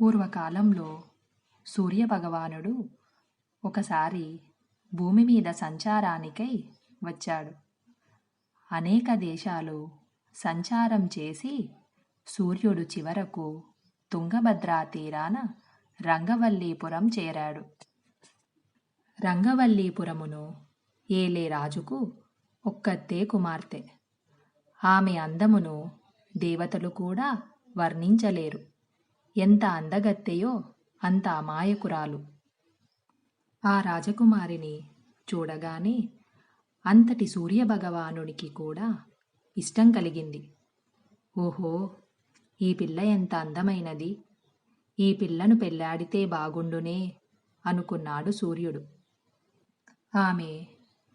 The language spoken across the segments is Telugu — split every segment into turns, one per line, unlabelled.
పూర్వకాలంలో సూర్యభగవానుడు ఒకసారి భూమి మీద సంచారానికై వచ్చాడు. అనేక దేశాలు సంచారం చేసి సూర్యుడు చివరకు తుంగభద్రా తీరాన రంగవల్లీపురం చేరాడు. రంగవల్లీపురమును ఏలే రాజుకు ఒక్కతే కుమార్తె. ఆమె అందమును దేవతలు కూడా వర్ణించలేరు. ఎంత అందగత్తెయో అంత అమాయకురాలు. ఆ రాజకుమారిని చూడగానే అంతటి సూర్యభగవానునికి కూడా ఇష్టం కలిగింది. ఓహో ఈ పిల్ల ఎంత అందమైనది. ఈ పిల్లను పెళ్ళాడితే బాగుండునే అనుకున్నాడు సూర్యుడు. ఆమె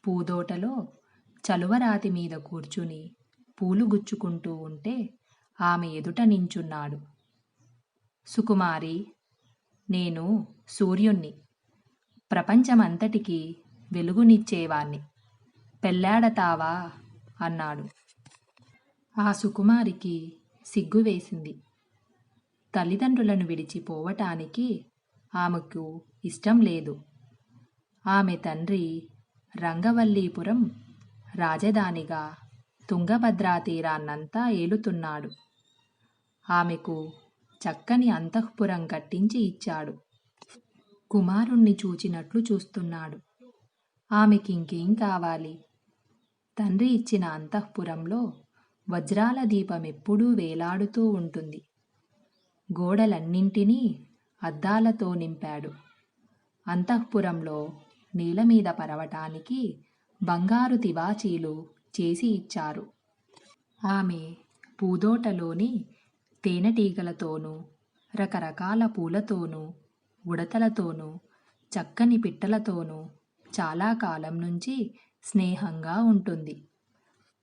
పూదోటలో చలువరాతి మీద కూర్చుని పూలు గుచ్చుకుంటూ ఉంటే ఆమె ఎదుట నించున్నాడు. సుకుమారి నేను సూర్యుణ్ణి. ప్రపంచమంతటికి వెలుగునిచ్చేవాణ్ణి. పెళ్ళాడతావా? అన్నాడు. ఆ సుకుమారికి సిగ్గు వేసింది తల్లిదండ్రులను విడిచిపోవటానికి ఆమెకు ఇష్టం లేదు. ఆమె తండ్రి రంగవల్లీపురం రాజధానిగా తుంగభద్రా తీరాన్నంతా ఏలుతున్నాడు. ఆమెకు చక్కని అంతఃపురం కట్టించి ఇచ్చాడు. కుమారుణ్ణి చూచినట్లు చూస్తున్నాడు. ఆమెకింకేం కావాలి? తండ్రి ఇచ్చిన అంతఃపురంలో వజ్రాల దీపం ఎప్పుడూ వేలాడుతూ ఉంటుంది. గోడలన్నింటినీ అద్దాలతో నింపాడు. అంతఃపురంలో నేల మీద పరవటానికి బంగారు తివాచీలు చేసి ఇచ్చారు. ఆమె పూదోటలోని తేనెటీగలతోనూ రకరకాల పూలతోనూ ఉడతలతోనూ చక్కని పిట్టలతోనూ చాలా కాలం నుంచి స్నేహంగా ఉంటుంది.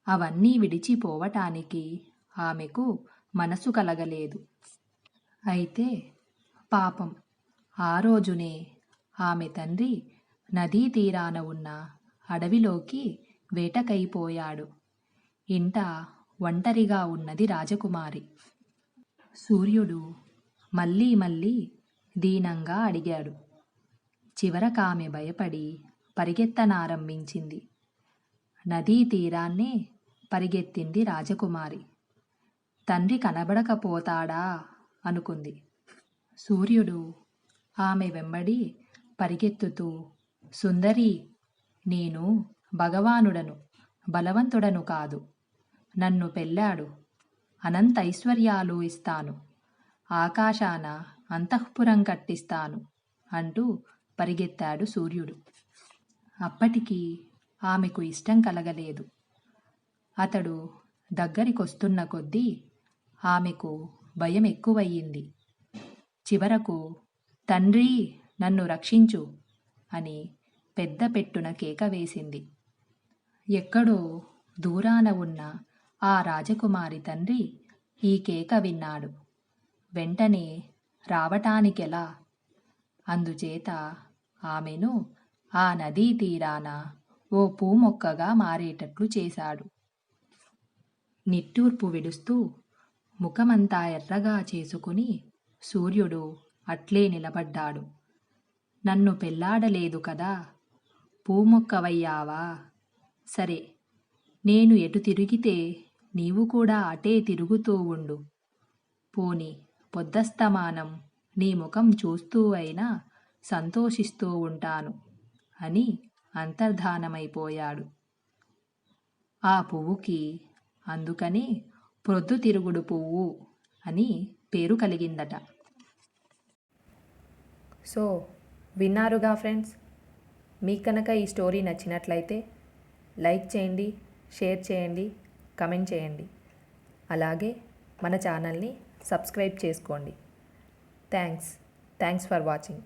అవన్నీ విడిచిపోవటానికి ఆమెకు మనసు కలగలేదు. అయితే పాపం ఆ రోజునే ఆమె తండ్రి నదీ తీరాన ఉన్న అడవిలోకి వేటకైపోయాడు. ఇంట ఒంటరిగా ఉన్నది రాజకుమారి. సూర్యుడు మళ్ళీ మళ్ళీ దీనంగా అడిగాడు. చివరకామె భయపడి పరిగెత్తనారంభించింది. నదీ తీరాన్నే పరిగెత్తింది రాజకుమారి. తండ్రి కనబడకపోతాడా? అనుకుంది. సూర్యుడు ఆమె వెంబడి పరిగెత్తుతూ సుందరి నేను భగవానుడను బలవంతుడను కాదు నన్ను పెళ్ళాడు. అనంత ఐశ్వర్యాలు ఇస్తాను. ఆకాశాన అంతఃపురం కట్టిస్తాను అంటూ పరిగెత్తాడు సూర్యుడు. అప్పటికీ ఆమెకు ఇష్టం కలగలేదు. అతడు దగ్గరికొస్తున్న కొద్దీ ఆమెకు భయం ఎక్కువయ్యింది. చివరకు తండ్రి నన్ను రక్షించు అని పెద్ద పెట్టున కేక వేసింది. ఎక్కడో దూరాన ఉన్న ఆ రాజకుమారి తండ్రి ఈ కేక విన్నాడు. వెంటనే రావటానికెలా? అందుచేత ఆమెను ఆ నదీ తీరాన ఓ పూమొక్కగా మారేటట్లు చేశాడు. నిట్టూర్పు విడుస్తూ ముఖమంతా ఎర్రగా చేసుకుని సూర్యుడు అట్లే నిలబడ్డాడు. నన్ను పెళ్ళాడలేదు కదా? పూమొక్కవయ్యావా? సరే నేను ఎటు తిరిగితే నీవు కూడా అటే తిరుగుతూ ఉండు. పోని పొద్దస్తమానం నీ ముఖం చూస్తూ అయినా సంతోషిస్తూ ఉంటాను అని అంతర్ధానమైపోయాడు. ఆ పువ్వుకి అందుకనే ప్రొద్దుతిరుగుడు పువ్వు అని పేరు కలిగిందట.
సో విన్నారుగా ఫ్రెండ్స్? మీకు కనుక ఈ స్టోరీ నచ్చినట్లయితే లైక్ చేయండి షేర్ చేయండి. కమెంట్ చేయండి. అలాగే మన ఛానల్ని సబ్స్క్రైబ్ చేసుకోండి. థ్యాంక్స్. Thanks for watching.